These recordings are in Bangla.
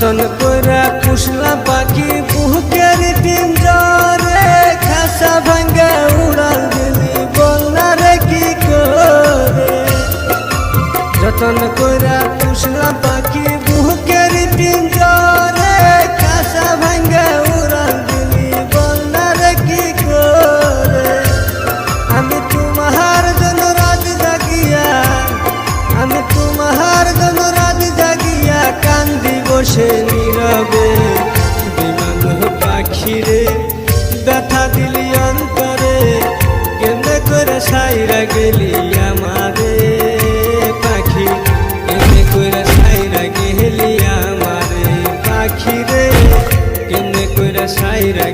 করে পুষলা পাখি বুকের পিঞ্জরে খাসা ভাঙ্গা উড়াল দিলি বল না রে কি করে? যতন করে পুষলা পাখি বুকের পিঞ্জরে খাসা ভাঙ্গা উড়াল দিলি বল না রে কি করে? আমি তোমার জন্য রাত জাগিয়া, আমি তোমার জন্য রাত জাগিয়া কান্দি বসে নীরবে বিমান পাখিরে ব্যথা দিলি অন্তরে, কেমনে করে সাইরা গেলি আমারে? পাখি, কেমনে করে সাইরা গেলি আমারে? পাখিরে কেন্দ্র করে সাইরা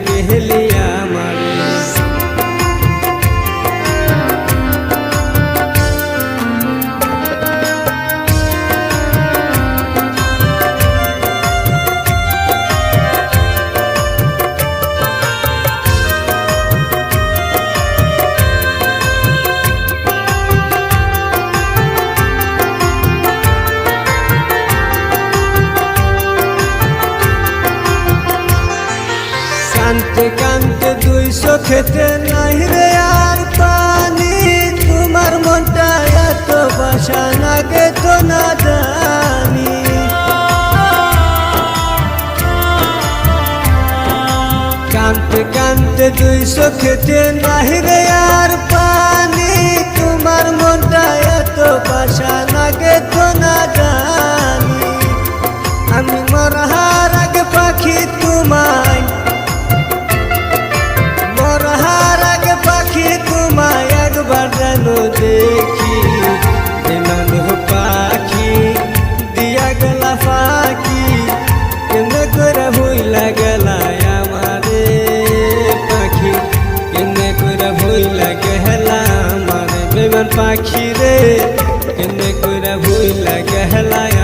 কানতে কানতে দুই চোখেতে নাই রে আর পানি। তোমার মনটা এত বাসা লাগে তো না জানি। কানতে কানতে দুই চোখেতে নাই রে আর বিমান পাখি রে কেন করে ভুইলা গেলা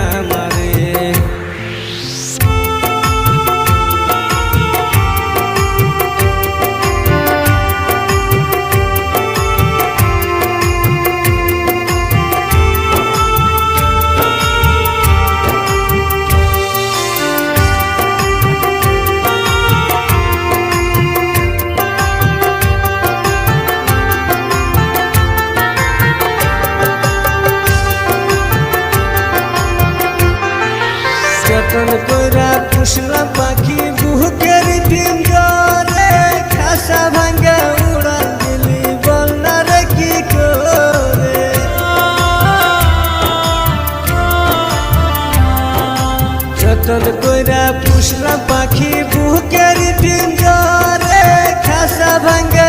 যতন কইরা পুষলাম পাখি, বুকের পিঞ্জরে খাসা ভাঙ্গা উড়াল দিলি, বল না রে কি করে? যতন কইরা পুষলাম পাখি, বুকের খাসা ভাঙ্গা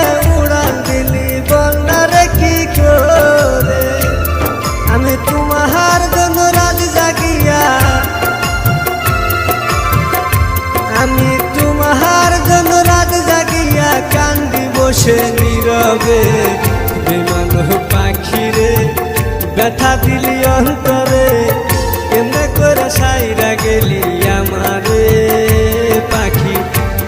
ব্যথা দিলি অন্তরে, কেমনে করে সাইরা গেলি আমারে? পাখি,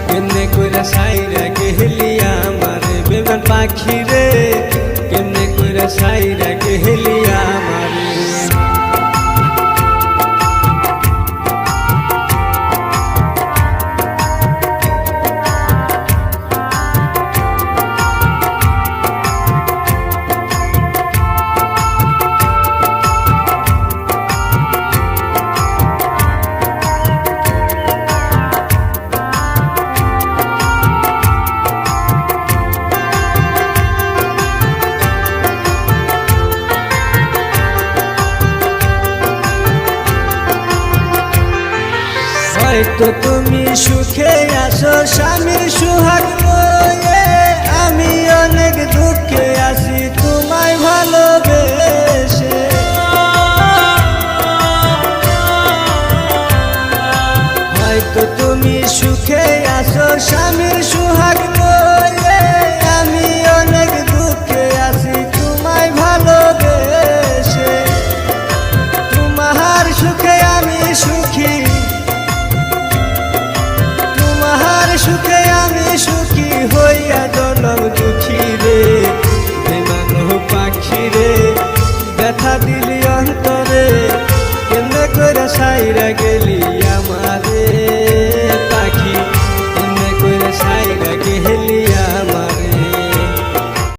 কেমনে করে সাইরা গেলি আমারে? পাখি রে, কেমনে করে সাইরা হয়তো তুমি সুখে আসো স্বামীর সুহাগ আমি অনেক দুঃখে সুখে আমি সুখী হইয়া জনম দুঃখী রে। বিমান পাখি রে, ব্যথা দিলি অন্তরে কেন্দ্র করে সাইরা গেলি আমার?